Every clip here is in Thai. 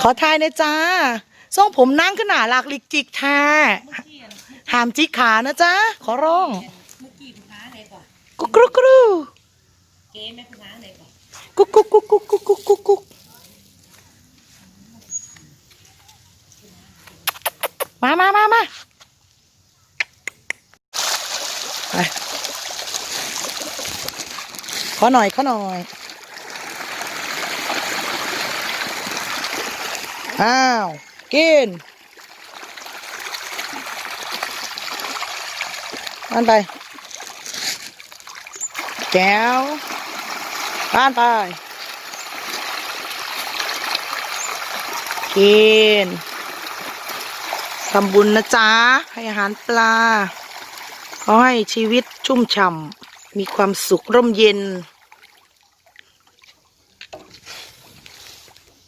ขอทายนะจ้าทรงผมนั่งขึ้นหนาหลักลิกจิกแท่าหามจิกขานะจ้าขอร้องกุ๊กกุ๊กกุ๊กกุ๊กกุ๊กกุ๊กกุ๊กกุ๊กกุ๊กกุ๊กกุ๊กมามามามาไปขอหน่อยขอหน่อย อ้าว กิน บ้านไป แก้ว บ้านไป กินทำบุญนะจ๊ะ ให้อาหารปลา ขอให้ชีวิตชุ่มฉ่ำ มีความสุขร่มเย็น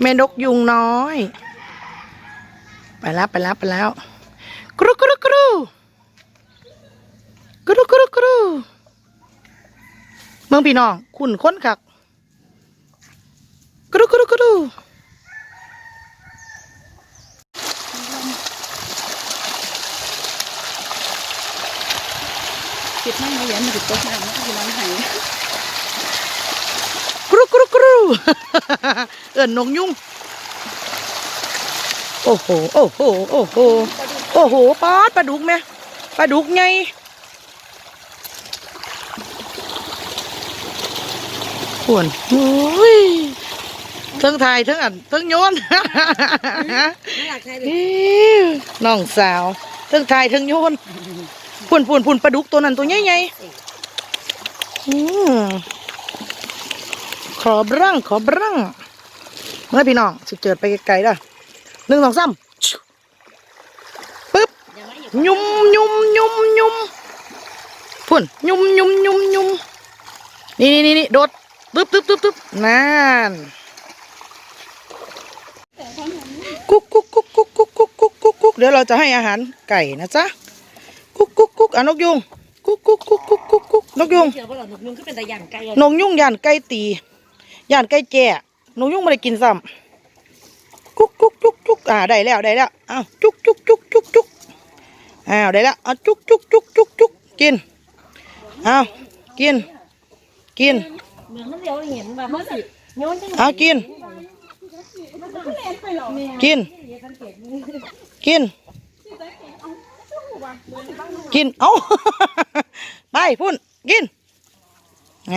แม่นกยุงน้อย ไปแล้วไปแล้วไปแล้วกรุกรุกรุกรุกรุกรุเมืองพี่น้องคุณค้นคักกรุกรุกรุคิดไม่ไม่ยันหยุดตกน้ำงม่ยันหายกรุกรุกรุ เอินนงยุ่ง โอ้โห โอ้โห โอ้โห โอ้โหป๊าดปลาดุกไหมปลาดุกไงขวนอุ้ยทั้งไทยทั้งอันทั้งโยนน้องสาวทั้งไทยทั้งโยนพุ่นพุ่นพุ่นปลาดุกตัวนั้นตัวใหญ่ใหญ่ ขอบร่างขอบร่างเมื่อพี่น้องสุดเจิดไปไกลๆด้วยหนึ่งสองสามปึ๊บยุ่มยุ่มยุ่มยุ่มพุ่นยุ่มยุ่มยุ่มยุ่มนี่นี่นี่โดดปึ๊บปึ๊บปึ๊บปึ๊บนั่นกุ๊กกุ๊กกุ๊กกุ๊กกุ๊กกุ๊กกุ๊กกุ๊กกุ๊กเดี๋ยวเราจะให้อาหารไก่นะจ๊ะกุ๊กกุ๊กกุ๊กอะนกยุงกุ๊กกุ๊กกุ๊กกุ๊กกุ๊กนกยุงนกยุงก็ย่านไก่ตี ย่านใกล้แก่หนูยุ่งไม่ได้กินซ้ำจุกจุกจุกจุกอ่าได้แล้วได้แล้วอ้าวจุกจุกจุกจุกจุกอ้าวได้แล้วอ้าวจุกจุกจุกจุกจุกกินอ้าวกิน กินเหมือนมันเดียวเห็นว่านสิยจังอ้าวกิน กิน กิน กิน เอ้า ไปพุ่น กินแหม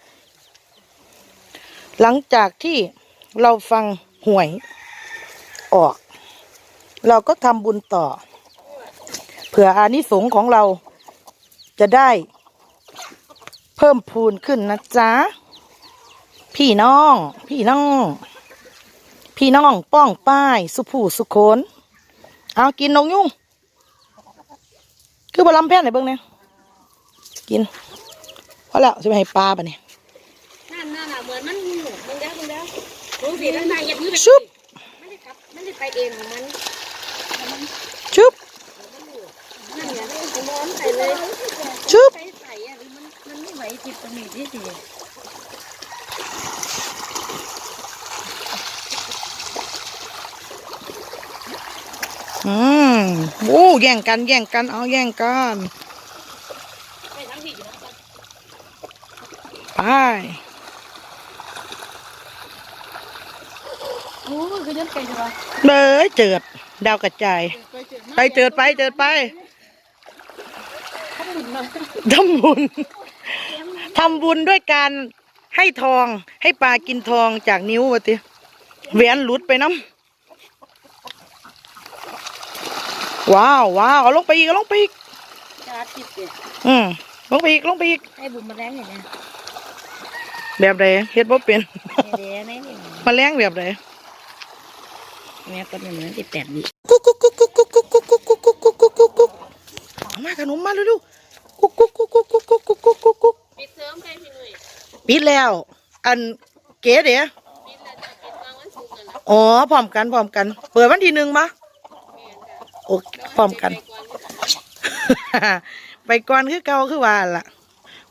หลังจากที่เราฟังหวยออก เราก็ทำบุญต่อ เผื่ออานิสงส์ของเราจะได้เพิ่มพูนขึ้นนะจ๊ะ พี่น้อง พี่น้อง พี่น้องป้องป้าย สุผู้สุโคนเอากินนกยุ่ง คือบะลำแพนไหนเบิ้งเนี่ยกินเพอแล้วจะไปให้ปลาปะเนี่ยนั่นนั่นน่ะเหมือนมัน มึงมึงเด้อมึงเด้อมึงสิมันมาเหยียบมือไปชุบมันได้กลับมันได้ไปเองของมันชุบนั่นไงมันร้อนใส่เลยชุบไปใส่อะมันมันไม่ไหวจิตตรงนี้ที่สิอืมโอ้แย่งกัน แย่งกัน เอาแย่งกันไป เบ้ยเจิด ดาวกระจาย ไปเจิดไปเจิดไปทำบุญทำบุญด้วยการให้ทองให้ปลากินทองจากนิ้ววะติแหวนหลุดไปน้ำว้าวว้าวลงไปอีกเอลงไปอีกอืมลงไปอีกลงไปอีกให้บุญมาแรงอย่างเนี้ยแบบไรนเฮ็ดบ่เป็นแดงไหมาแรงแบบไรน แม่ก็หนึ่งร้อยสิบแปดวิกุ๊กกุ๊กกุ๊กกุ๊กกุ๊กกุ๊กกุ๊กกุ๊กกุ๊กกุ๊กกุ๊กงมาขนมมาเร็วๆกุ๊กกุ๊กกุ๊กกุ๊กกุ๊กกุ๊กกุ๊กกุ๊กกุ๊กปิดเสริมได้พี่หนุ่ยปิดแล้ว อันเก๋เดี๋ยวอ๋อพร้อมกันพร้อมกัน เปิดวันที่หนึ่งปะโอ้พร้อมกัน ไปก่อนคือเก่าคือว่าล่ะ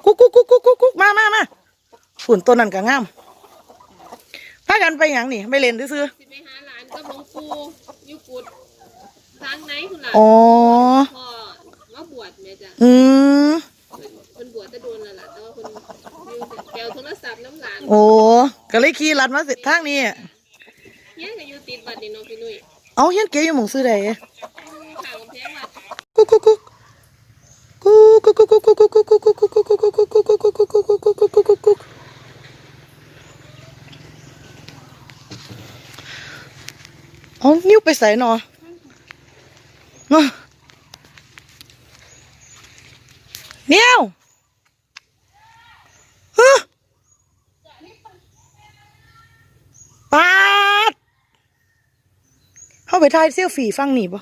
กุ๊กกุ๊กกุ๊กกุ๊กมามามาฝุ่นตัวนั้นก็งามพากันไปอย่างนี่ไม่เล่นซื้อ กับหลวงปู่อยู่กุดทางไหนคุณล่ะอ๋อ พ่อมาบวชแม่จ้ะอืมเพิ่นบวชแต่โดนแล้วล่ะแต่ว่าเพิ่นแถวโทรศัพท์น้ำหลานโอ้ก็เลยขี่ลัดมาสิทางนี้ เฮียก็อยู่ติดบัดนี่เนาะพี่นุ้ยเอาเฮียนเกยอยู่หมองซื้อใดข้างกำแพงวัดกุ๊กกุ๊กกุ๊กกุ๊กกุ๊กกุ๊กกุ๊กกุ๊กกุ๊กกุ๊กกุ๊กกุ๊กกุ๊กกุ๊ก ไปใส่หนอเนาะนิ้วฮะปาดเข้าไปถ่ายเซี่ยวฝีฟังหนีบ่